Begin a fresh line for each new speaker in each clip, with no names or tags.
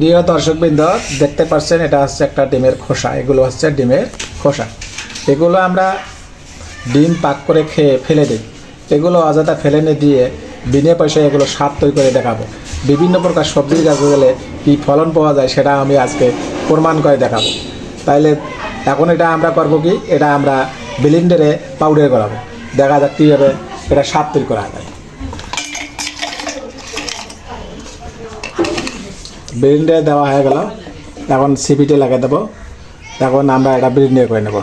প্রিয় দর্শকবৃন্দ, দেখতে পাচ্ছেন এটা হচ্ছে একটা ডিমের খোসা। এগুলো হচ্ছে ডিমের খোসা। এগুলো আমরা ডিম পাক করে খেয়ে ফেলে দিই। এগুলো অযথা ফেলে নিয়ে দিয়ে বিনা পয়সায় এগুলো স্বাদ তৈরি করে দেখাবো। বিভিন্ন প্রকার সবজির গাছ গেলে কী ফলন পাওয়া যায় সেটা আমি আজকে প্রমাণ করে দেখাবো। তাইলে এখন এটা আমরা করব কি? এটা আমরা ব্লিন্ডারে পাউডার করাবো দেখা যাক কীভাবে এটা স্বাদ তৈরি করা যায়। ব্লিন্ডারে দেওয়া হয়ে গেল। এখন সিপিটি লাগিয়ে দেবো। এখন আমরা এটা ব্লিন্ডার করে নেব।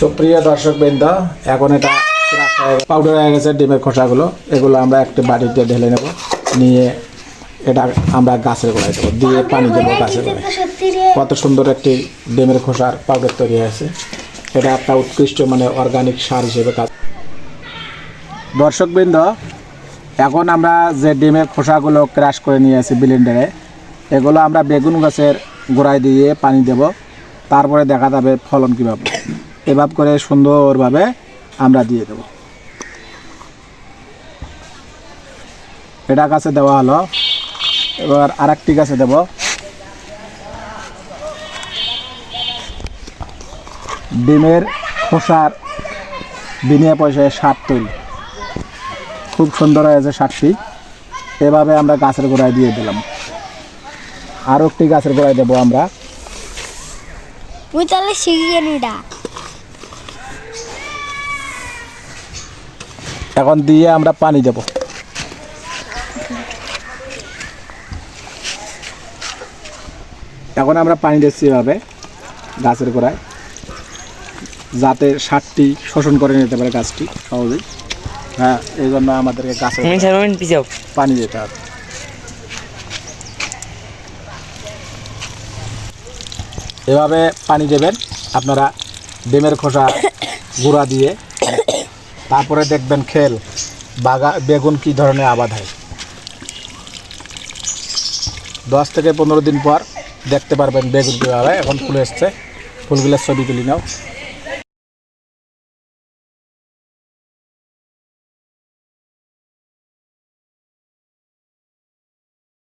সুপ্রিয় দর্শকবৃন্দ এখন এটা পাউডার হয়ে গেছে ডিমের খোসাগুলো। এগুলো আমরা একটি বাড়িতে ঢেলে নেব নিয়ে এটা আমরা গাছের গোড়ায় দেবো দিয়ে পানি দেবো গাছের গোড়ায়। কত সুন্দর একটি ডিমের খোসার পাউডার তৈরি হয়েছে। এটা একটা উৎকৃষ্ট মানে অর্গানিক সার হিসেবে কাজ দর্শকবৃন্দ এখন আমরা যে ডিমের খোসাগুলো ক্রাশ করে নিয়ে আসি ব্লেন্ডারে এগুলো আমরা বেগুন গাছের গোড়ায় দিয়ে পানি দেব। তারপরে দেখা যাবে ফলন কীভাবে। এভাবে করে সুন্দরভাবে আমরা দিয়ে দেব। এটা গাছে দেওয়া হলো। এবার আর একটি গাছে দেবো। ডিমের খোসার বিনিয়া পয়সায় সার তৈরি। খুব সুন্দর হয়েছে সারটি। এভাবে আমরা গাছের গোড়ায় দিয়ে দিলাম। আরও একটি গাছের গোড়ায় দেবো আমরা
মুই তাহলে শিখি গেলি এটা
এখন দিয়ে আমরা পানি দেব। এখন আমরা পানি দিচ্ছি এভাবে গাছের গোড়ায় যাতে সারটি শোষণ করে নিতে পারে গাছটি সহজেই। হ্যাঁ এই জন্য আমাদেরকে
ছাড়বেন পিছাও
পানি দিতে হবে। এভাবে পানি দেবেন আপনারা ডিমের খোসা গুঁড়া দিয়ে তারপরে দেখবেন খেল, বাগা, বেগুন কি ধরনের আবাদ হয়। দশ থেকে পনেরো দিন পর দেখতে পারবেন বেগুন কীভাবে এখন ফুল এসছে, ফুলগুলোর ছবি তুলি নাও।